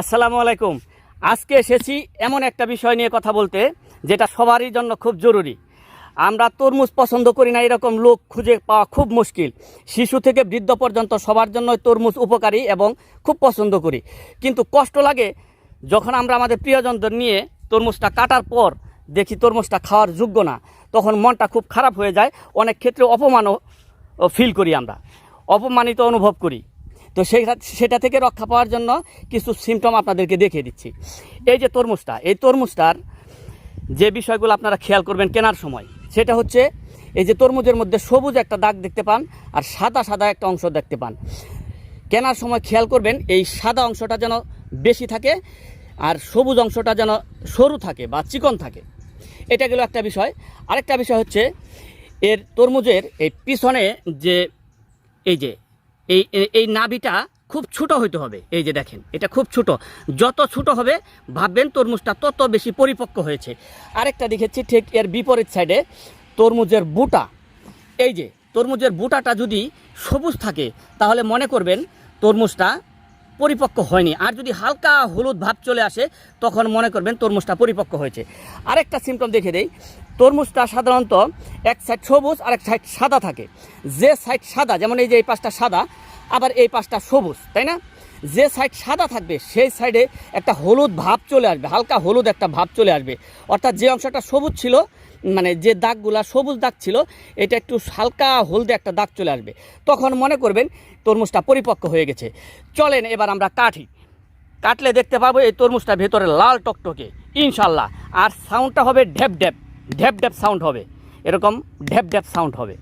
আসসালামু আলাইকুম। আজকে এসেছি এমন একটা বিষয় নিয়ে কথা বলতে, যেটা সবারই জন্য খুব জরুরি। আমরা তরমুজ পছন্দ করি না, এরকম লোক খুঁজে পাওয়া খুব মুশকিল। শিশু থেকে বৃদ্ধ পর্যন্ত সবার জন্য তরমুজ উপকারী এবং খুব পছন্দ করি। কিন্তু কষ্ট লাগে যখন আমরা আমাদের প্রিয়জনদের নিয়ে তরমুজটা কাটার পর দেখি তরমুজটা খাওয়ার যোগ্য না, তখন মনটা খুব খারাপ হয়ে যায়। অনেক ক্ষেত্রে অপমানও ফিল করি আমরা। অপমানিত অনুভব করি। তো সেটা সেটা থেকে রক্ষা পাওয়ার জন্য কিছু সিমটম আপনাদেরকে দেখিয়ে দিচ্ছি। এই যে তরমুজটা, এই তরমুজটার যে বিষয়গুলো আপনারা খেয়াল করবেন কেনার সময়, সেটা হচ্ছে এই যে তরমুজের মধ্যে সবুজ একটা দাগ দেখতে পান আর সাদা সাদা একটা অংশ দেখতে পান। কেনার সময় খেয়াল করবেন এই সাদা অংশটা যেন বেশি থাকে আর সবুজ অংশটা যেন সরু থাকে বা চিকন থাকে। এটা গেল একটা বিষয়। আরেকটা বিষয় হচ্ছে এর তরমুজের এই পিছনে যে এই যে এই, এই- নাভিটা খুব ছোট হইতে হবে। এই যে দেখেন, এটা খুব ছোট। যত ছোট হবে, ভাববেন তরমুজটা তত বেশি পরিপক্ক হয়েছে। আরেকটা দেখেছি ঠিক এর বিপরীত সাইডে, তরমুজের বুটা। এই যে, তরমুজের বুটাটা যদি সবুজ থাকে, তাহলে মনে করবেন তরমুজটা পরিপক্ক হয়নি। আর যদি হালকা হলুদ ভাব চলে আসে, তখন মনে করবেন তরমুজটা পরিপক্ক হয়েছে। আরেকটা সিমটম দেখে দেই। তরমুজটা সাধারণত এক সাইড সবুজ আর এক সাইড সাদা থাকে। যে সাইড সাদা, যেমন এই যে এই পাশটা সাদা আবার এই পাশটা সবুজ, তাই না? যে সাইড সাদা থাকবে, সেই সাইডে একটা হলুদ ভাব চলে আসবে, হালকা হলুদ একটা ভাব চলে আসবে। অর্থাৎ যে অংশটা সবুজ ছিল মানে যে দাগগুলা সবুজ দাগ ছিল, এটা একটু হালকা হলদে একটা দাগ চলে আসবে। তখন মনে করবেন তরমুজটা পরিপক্ক হয়ে গেছে। চলেন এবার আমরা কাটি। কাটলে দেখতে পাবো এই তরমুজটা ভেতরে লাল টকটকে ইনশাল্লাহ আর সাউন্ডটা হবে ঢ্যাপ ঢ্যাপ ঢ্যাপ ঢ্যাপ সাউন্ড হবে। এরকম ঢ্যাপ ঢ্যাপ সাউন্ড হবে।